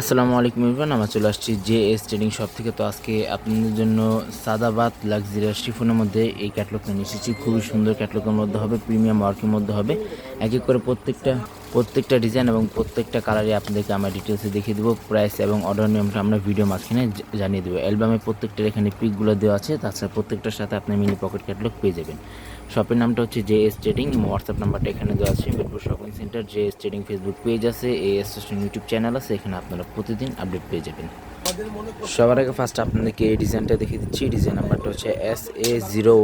আসসালামু আলাইকুম ইরফান আমরা চলে আসছি জে এস ট্রেডিং শপ থেকে। তো আজকে আপনাদের জন্য সাদাবাদ লাক্সারিয়াস শিফনের মধ্যে এই ক্যাটলগটা নিয়ে এসেছি। খুবই সুন্দর ক্যাটলগের মধ্যে হবে, প্রিমিয়াম ওয়ার্কের মধ্যে হবে। এক এক করে প্রত্যেকটা প্রত্যেকটা ডিজাইন এবং প্রত্যেকটা কালারই আপনাদেরকে আমরা ডিটেলসে দেখিয়ে দেবো প্রাইস এবং অর্ডার নিয়মটা আমরা ভিডিও মাঝখানে জানিয়ে দেবো। অ্যালবামে প্রত্যেকটার এখানে পিকগুলো দেওয়া আছে, তাছাড়া প্রত্যেকটার সাথে আপনি মিনি পকেট ক্যাটলগ পেয়ে যাবেন। শপের নামটা হচ্ছে জে এস ট্রেডিং হোয়াটসঅ্যাপ নাম্বারটা এখানে দেওয়া আছে, Mirpur shopping center J S trading facebook page আছে এ এস ইউটিউব চ্যানেল আছে, এখানে আপনারা প্রতিদিন আপডেট পেয়ে যাবেন। সবার আগে ফার্স্ট আপনাদেরকে এই ডিজাইনটা দেখিয়ে দিচ্ছি। ডিজাইন নাম্বারটা হচ্ছে S A zero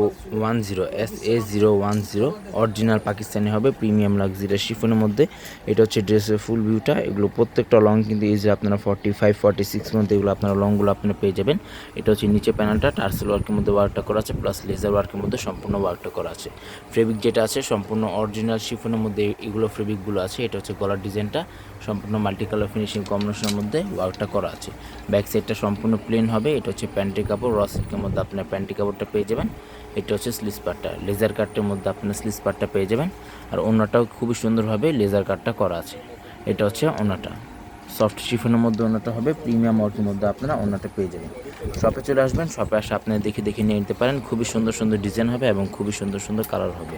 one zero S A zero one zero original Pakistani হবে প্রিমিয়াম লাক্সারি শিফনের মধ্যে। এটা হচ্ছে ড্রেসের ফুল ভিউটা এগুলো প্রত্যেকটা লং কিন্তু এই যে আপনারা ফর্টি ফাইভ ফর্টি সিক্স মধ্যে এগুলো আপনারা লংগুলো আপনারা পেয়ে যাবেন। এটা হচ্ছে নিচে প্যানেলটা টার্সেল ওয়ার্কের মধ্যে ওয়ার্কটা করা আছে প্লাস লেজার ওয়ার্কের মধ্যে সম্পূর্ণ ওয়ার্কটা করা আছে। ফেব্রিক যেটা আছে, সম্পূর্ণ অরিজিনাল শিফনের মধ্যে এগুলো ফেব্রিকগুলো আছে। এটা হচ্ছে গলার ডিজাইনটা সম্পূর্ণ মাল্টি কালার ফিনিশিং কম্বিনেশনের মধ্যে ওয়ার্কটা করা আছে। ব্যাক সাইডটা সম্পূর্ণ প্লেন হবে। এটা হচ্ছে প্যান্টি কাপড় র সিল্কের মধ্যে আপনার প্যান্টি কাপড়টা পেয়ে যাবেন। এটা হচ্ছে স্লিস পার্টটা লেজার কাটটার মধ্যে আপনার স্লিস পার্টটা পেয়ে যাবেন। আর ওনাটাও খুবই সুন্দরভাবে লেজার কাটটা করা আছে। এটা হচ্ছে ওনাটা। সফট শিফনের মধ্যে ওনাটা হবে প্রিমিয়াম ওয়ার্কের মধ্যে আপনারা অন্যটা পেয়ে যাবেন। শপে চলে আসবেন শপে আসে আপনি দেখে দেখে নিয়ে নিতে পারেন। খুবই সুন্দর সুন্দর ডিজাইন হবে এবং খুবই সুন্দর সুন্দর কালার হবে।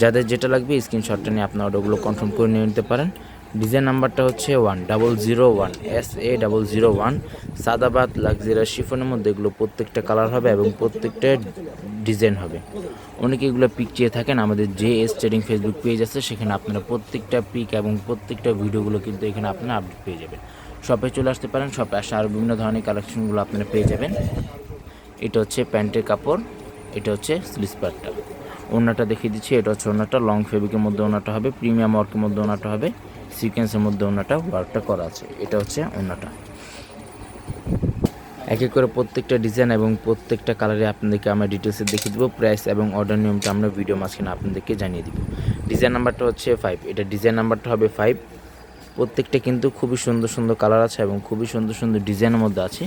যাদের যেটা লাগবে স্ক্রিনশটটা নিয়ে আপনারা ওগুলো কনফার্ম করে নিয়ে নিতে পারেন। ডিজাইন নাম্বারটা হচ্ছে one, double zero one, S A double zero one. Sadabad luxurious শিফনের মধ্যে এগুলো প্রত্যেকটা কালার হবে এবং প্রত্যেকটা ডিজাইন হবে। অনেকে এগুলো পিক চেয়ে থাকেন, আমাদের যে এস ট্রেডিং ফেসবুক পেজ আছে, সেখানে আপনারা প্রত্যেকটা পিক এবং প্রত্যেকটা ভিডিওগুলো কিন্তু এখানে আপনারা আপডেট পেয়ে যাবেন। শপে চলে আসতে পারেন শপে আসে আরও বিভিন্ন ধরনের কালেকশনগুলো আপনারা পেয়ে যাবেন। এটা হচ্ছে প্যান্টের কাপড়, এটা হচ্ছে স্লিপারটা ওনাটা দেখিয়ে দিচ্ছি, এটা হচ্ছে ওনাটা লং ফেব্রিকের মধ্যে ওনাটা হবে প্রিমিয়াম ওয়ার্কের মধ্যে ওনাটা হবে। সিকোয়েন্সের মধ্যে ওনাটা ওয়ার্কটা করা আছে। এটা হচ্ছে ওনাটা। এক এক করে প্রত্যেকটা ডিজাইন এবং প্রত্যেকটা কালারে আপনাদেরকে আমরা ডিটেলসে দেখিয়ে দেবো প্রাইস এবং অর্ডার নিয়মটা আমরা ভিডিও মাঝখানে আপনাদেরকে জানিয়ে দিব। ডিজাইন নাম্বারটা হচ্ছে ফাইভ এটা ডিজাইন নাম্বারটা হবে ফাইভ প্রত্যেকটা কিন্তু খুবই সুন্দর সুন্দর কালার আছে এবং খুবই সুন্দর সুন্দর ডিজাইনের মধ্যে আছে।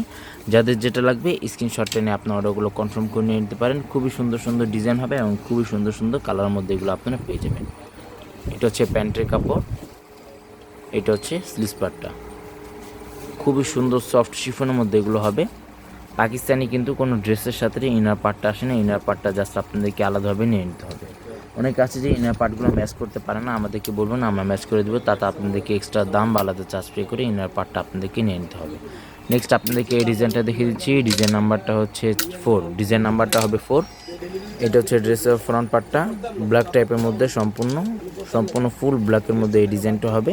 যাদের যেটা লাগবে স্ক্রিনশটটা নিয়ে আপনারা অর্ডারগুলো কনফার্ম করে নিয়ে নিতে পারেন। খুবই সুন্দর সুন্দর ডিজাইন হবে এবং খুবই সুন্দর সুন্দর কালারের মধ্যে এগুলো আপনারা পেয়ে যাবেন। এটা হচ্ছে প্যান্টের কাপড়। এটা হচ্ছে স্লিপারটা খুবই সুন্দর সফট শিফনের মধ্যে এগুলো হবে। পাকিস্তানি কিন্তু কোনো ড্রেসের সাথে ইনার পার্টটা আসে না, ইনার পার্টটা জাস্ট আপনাদেরকে আলাদাভাবে নিয়ে নিতে হবে। অনেকে আছে যে ইনার পার্টগুলো ম্যাচ করতে পারে না, আমাদেরকে বলবেন আমরা ম্যাচ করে দেবো, তাতে আপনাদেরকে এক্সট্রা দাম বা আলাদা চার্জ পে করে ইনার পার্টটা আপনাদেরকে নিয়ে নিতে হবে। নেক্সট আপনাদেরকে এই ডিজাইনটা দেখিয়ে দিচ্ছি। ডিজাইন নাম্বারটা হচ্ছে ফোর ডিজাইন নাম্বারটা হবে ফোর এটা হচ্ছে ড্রেসের ফ্রন্ট পার্টটা ব্ল্যাক টাইপের মধ্যে সম্পূর্ণ সম্পূর্ণ ফুল ব্ল্যাকের মধ্যে এই ডিজাইনটা হবে।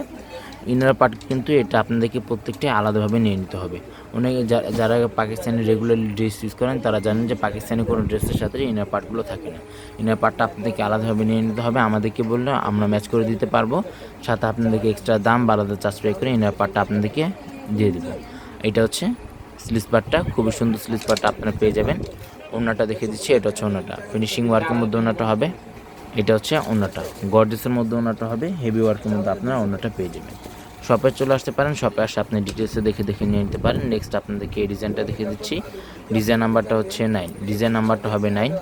ইনার পার্ট কিন্তু এটা আপনাদেরকে প্রত্যেকটাই আলাদাভাবে নিয়ে নিতে হবে। অনেকে যারা পাকিস্তানি রেগুলার ড্রেস ইউজ করেন, তারা জানেন যে পাকিস্তানি কোনো ড্রেসের সাথে ইনার পার্টগুলো থাকে না। ইনার পার্টটা আপনাদেরকে আলাদাভাবে নিয়ে নিতে হবে। আমাদেরকে বললে আমরা ম্যাচ করে দিতে পারব। সাথে আপনাদেরকে এক্সট্রা দাম বা আলাদা চার্জ পে করে ইনার পার্টটা আপনাদেরকে দিয়ে দেবো। এটা হচ্ছে স্লিপ পার্টটা খুবই সুন্দর স্লিস পার্টটা আপনারা পেয়ে যাবেন। ওনাটা দেখে দিচ্ছি, এটা হচ্ছে ওনাটা ফিনিশিং ওয়ার্কের মধ্যে ওনাটা হবে, এটা হচ্ছে ওনাটা গর্ডেসের মধ্যে ওনাটা হবে হেভি ওয়ার্কের মধ্যে আপনারা ওনাটা পেয়ে যাবেন। শপে চলে আসতে পারেন শপে আসে আপনি ডিটেলসে দেখে দেখে নিয়ে নিতে পারেন। নেক্সট আপনাদেরকে এই ডিজাইনটা দেখে দিচ্ছি। ডিজাইন নাম্বারটা হচ্ছে নাইন ডিজাইন নাম্বারটা হবে নাইন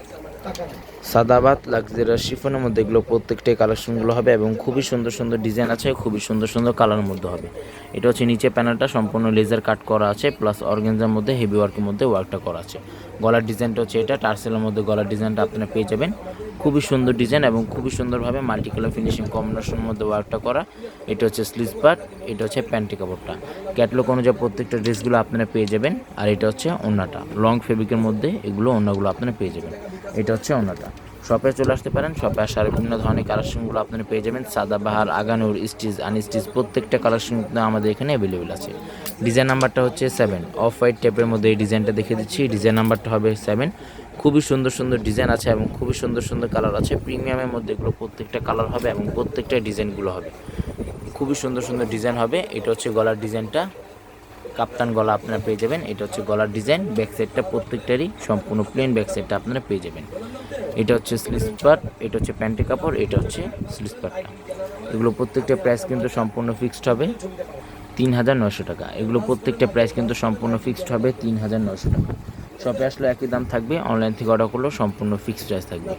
সাদাবাদ লাক্সারিয়াস শিফনের মধ্যে এগুলো প্রত্যেকটাই কালেকশনগুলো হবে এবং খুবই সুন্দর সুন্দর ডিজাইন আছে, খুবই সুন্দর সুন্দর কালারের মধ্যে হবে। এটা হচ্ছে নিচে প্যানেলটা সম্পূর্ণ লেজার কাট করা আছে প্লাস অর্গেনজার মধ্যে হেভি ওয়ার্কের মধ্যে ওয়ার্কটা করা আছে। গলার ডিজাইনটা হচ্ছে এটা টার্সেলের মধ্যে গলার ডিজাইনটা আপনারা পেয়ে যাবেন। খুবই সুন্দর ডিজাইন এবং খুবই সুন্দরভাবে মাল্টি কালার ফিনিশিং কম্বিনেশনের মধ্যে ওয়ার্কটা করা। এটা হচ্ছে স্লিজ পার্ট এটা হচ্ছে প্যান্টি কাপড়টা। ক্যাটলগ অনুযায়ী প্রত্যেকটা ড্রেসগুলো আপনারা পেয়ে যাবেন, আর এটা হচ্ছে ওনাটা লং ফেব্রিকের মধ্যে এগুলো ওনাগুলো আপনারা পেয়ে যাবেন। এটা হচ্ছে ওনাটা শপে চলে আসতে পারেন শপে আসার বিভিন্ন ধরনের কালেকশনগুলো আপনারা পেয়ে যাবেন। সাদাবাহার, আগানুর, স্টিচ, আনস্টিচ প্রত্যেকটা কালেকশন আমাদের এখানে অ্যাভেলেবেল আছে। ডিজাইন নাম্বারটা হচ্ছে সেভেন অফ হোয়াইট টাইপের মধ্যে এই ডিজাইনটা দেখে দিচ্ছি। ডিজাইন নাম্বারটা হবে সেভেন খুবই সুন্দর সুন্দর ডিজাইন আছে এবং খুবই সুন্দর সুন্দর কালার আছে। প্রিমিয়ামের মধ্যে এগুলো প্রত্যেকটা কালার হবে এবং প্রত্যেকটা ডিজাইনগুলো হবে। খুবই সুন্দর সুন্দর ডিজাইন হবে। এটা হচ্ছে গলার ডিজাইনটা কাপ্তান গলা আপনারা পেয়ে যাবেন। এটা হচ্ছে গলার ডিজাইন, ব্যাক সাইডটা প্রত্যেকটারই সম্পূর্ণ প্লেন ব্যাক সাইডটা আপনারা পেয়ে যাবেন। এটা হচ্ছে স্লিপার এটা হচ্ছে প্যান্টি কাপড়, এটা হচ্ছে স্লিপারটা এগুলো প্রত্যেকটা প্রাইস কিন্তু সম্পূর্ণ ফিক্সড হবে তিন হাজার নশো টাকা। এগুলো প্রত্যেকটা প্রাইস কিন্তু সম্পূর্ণ ফিক্সড হবে তিন হাজার নশো টাকা। শপে আসলে একই দাম থাকবে অনলাইন থেকে অর্ডার করলেও সম্পূর্ণ ফিক্সড প্রাইস থাকবে।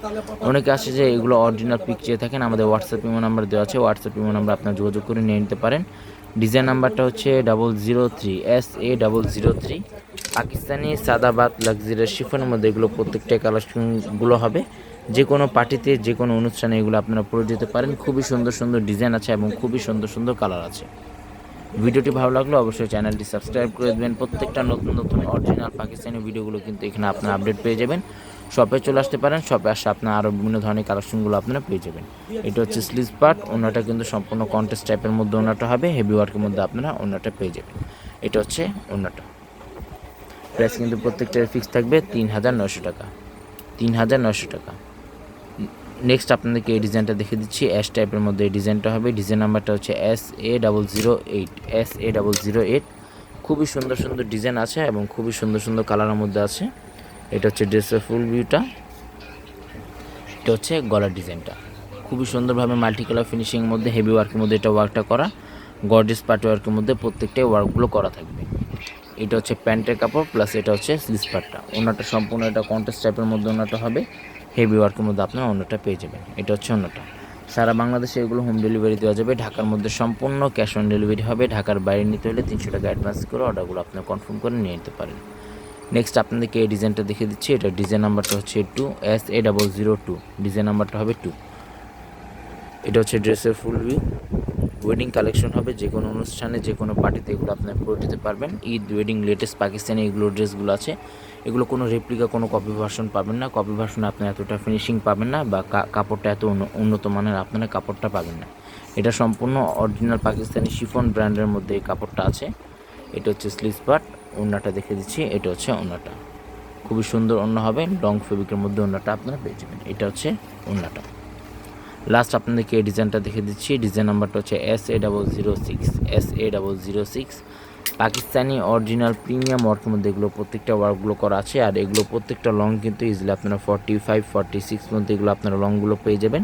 অনেকে আসে যে এগুলো অরিজিনাল পিক চেয়ে থাকেন, আমাদের হোয়াটসঅ্যাপ ইমো নাম্বার দেওয়া আছে হোয়াটসঅ্যাপ ইমো নাম্বার আপনার যোগাযোগ করে নিয়ে নিতে পারেন। ডিজাইন নাম্বারটা হচ্ছে double zero three S A double zero three Pakistani Sadabad luxurious শিফনের মধ্যে এগুলো প্রত্যেকটা কালেকশনগুলো হবে। যে কোনো পার্টিতে যে কোনো অনুষ্ঠানে এগুলো আপনারা পরে যেতে পারেন। খুবই সুন্দর সুন্দর ডিজাইন আছে এবং খুবই সুন্দর সুন্দর কালার আছে। ভিডিওটি ভালো লাগলে অবশ্যই চ্যানেলটি সাবস্ক্রাইব করে দেবেন। প্রত্যেকটা নতুন নতুন অরিজিনাল পাকিস্তানি ভিডিওগুলো কিন্তু এখানে আপনারা আপডেট পেয়ে যাবেন। শপে চলে আসতে পারেন শপে আসে আপনার আরও বিভিন্ন ধরনের কালেকশনগুলো আপনারা পেয়ে যাবেন। এটা হচ্ছে স্লিজ পার্ট ওনাটা কিন্তু সম্পূর্ণ কন্টেস্ট টাইপের মধ্যে ওনাটা হবে হেভি ওয়ার্কের মধ্যে আপনারা ওনাটা পেয়ে যাবেন। এটা হচ্ছে ওনাটা। প্রাইস কিন্তু প্রত্যেকটার ফিক্স থাকবে তিন হাজার নশো টাকা। তিন হাজার নশো টাকা। নেক্সট আপনাদেরকে এই ডিজাইনটা দেখে দিচ্ছি এস টাইপের মধ্যে এই ডিজাইনটা হবে। ডিজাইন নাম্বারটা হচ্ছে S A double zero eight S A double zero eight খুবই সুন্দর সুন্দর ডিজাইন আছে এবং খুবই সুন্দর সুন্দর কালারের মধ্যে আছে। এটা হচ্ছে ড্রেসের ফুল ভিউটা এটা হচ্ছে গলার ডিজাইনটা। খুবই সুন্দরভাবে মাল্টি কালার ফিনিশিংয়ের মধ্যে হেভি ওয়ার্কের মধ্যে এটা ওয়ার্কটা করা। গর্জেস পার্টি ওয়ার্কের মধ্যে প্রত্যেকটাই ওয়ার্কগুলো করা থাকবে। এটা হচ্ছে প্যান্টের কাপড় প্লাস এটা হচ্ছে স্লিস পার্টটা ওনাটা সম্পূর্ণ এটা কন্টেস্ট টাইপের মধ্যে ওনাটা হবে। হেভি ওয়ার্কের মধ্যে আপনার অন্যটা পেয়ে যাবেন। এটা হচ্ছে অন্যটা সারা বাংলাদেশে এগুলো হোম ডেলিভারি দেওয়া যাবে। ঢাকার মধ্যে সম্পূর্ণ ক্যাশ অন ডেলিভারি হবে। ঢাকার বাইরে নিতে হলে তিনশো টাকা অ্যাডভান্স করে অর্ডারগুলো আপনার কনফার্ম করে নিয়ে নিতে পারেন। নেক্সট আপনাদেরকে এই ডিজাইনটা দেখিয়ে দিচ্ছি। এটা ডিজাইন নাম্বারটা হচ্ছে two S A double zero two design নাম্বারটা হবে টু এটা হচ্ছে ড্রেসের ফুল ভিউ ওয়েডিং কালেকশন হবে যে কোনো অনুষ্ঠানে যে কোনো পার্টিতে এগুলো আপনার পরে দিতে পারবেন। ঈদ ওয়েডিং লেটেস্ট পাকিস্তানি এগুলো ড্রেসগুলো আছে। এগুলো কোনো রেপ্লিকা কোনো কপি ভার্সন পাবেন না। কপি ভার্সনে আপনার এতটা ফিনিশিং পাবেন না বা কাপড়টা এত উন্ন- উন্নত মানের আপনারা কাপড়টা পাবেন না। এটা সম্পূর্ণ অরিজিনাল পাকিস্তানি শিফন ব্র্যান্ডের মধ্যে এই কাপড়টা আছে। এটা হচ্ছে স্লিজ পার্ট ওড়নাটা দেখে দিচ্ছি, এটা হচ্ছে ওড়নাটা। খুবই সুন্দর ওড়না হবে লং ফেব্রিকের মধ্যে ওড়নাটা আপনারা পেয়ে যাবেন। এটা হচ্ছে ওড়নাটা। লাস্ট আপনাদেরকে এই ডিজাইনটা দেখে দিচ্ছি, ডিজাইন নাম্বারটা হচ্ছে S A double zero six S A double zero six Pakistani original premium ওয়ার্কের মধ্যে এগুলো প্রত্যেকটা ওয়ার্কগুলো করা আছে, আর এগুলো প্রত্যেকটা লং কিন্তু ইজিলি আপনারা ফর্টি ফাইভ ফর্টি সিক্স মধ্যে এগুলো আপনারা লংগুলো পেয়ে যাবেন।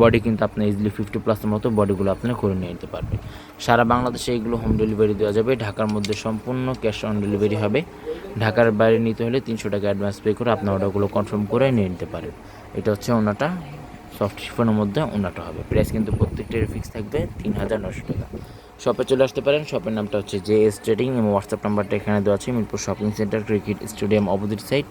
বডি কিন্তু আপনার ইজিলি ফিফটি প্লাসের মতো বডিগুলো আপনারা করে নিয়ে নিতে পারবেন। সারা বাংলাদেশে এগুলো হোম ডেলিভারি দেওয়া যাবে। ঢাকার মধ্যে সম্পূর্ণ ক্যাশ অন ডেলিভারি হবে। ঢাকার বাইরে নিতে হলে তিনশো টাকা অ্যাডভান্স পে করে আপনার অর্ডারগুলো কনফার্ম করে নিয়ে নিতে পারেন। এটা হচ্ছে ওনাটা সফট শিফনের মধ্যে ওনাটা হবে। প্রাইস কিন্তু প্রত্যেকটার ফিক্স থাকবে তিন হাজার নশো টাকা শপে চলে আসতে পারেন। শপের নামটা হচ্ছে জে এস ট্রেডিং এবং হোয়াটসঅ্যাপ নাম্বারটা এখানে দেওয়া আছে। Mirpur shopping center cricket stadium opposite side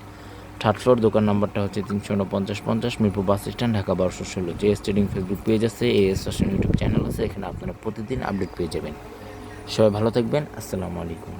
third floor, দোকান নাম্বারটা হচ্ছে তিনশো উনপঞ্চাশ পঞ্চাশ, মিরপুর বাস স্ট্যান্ড, ঢাকা বারোশো ষোলো। J S trading facebook page আছে এ এস ইউটিউব চ্যানেল আছে, এখানে আপনারা প্রতিদিন আপডেট পেয়ে যাবেন। সবাই ভালো থাকবেন, আসসালামু আলাইকুম।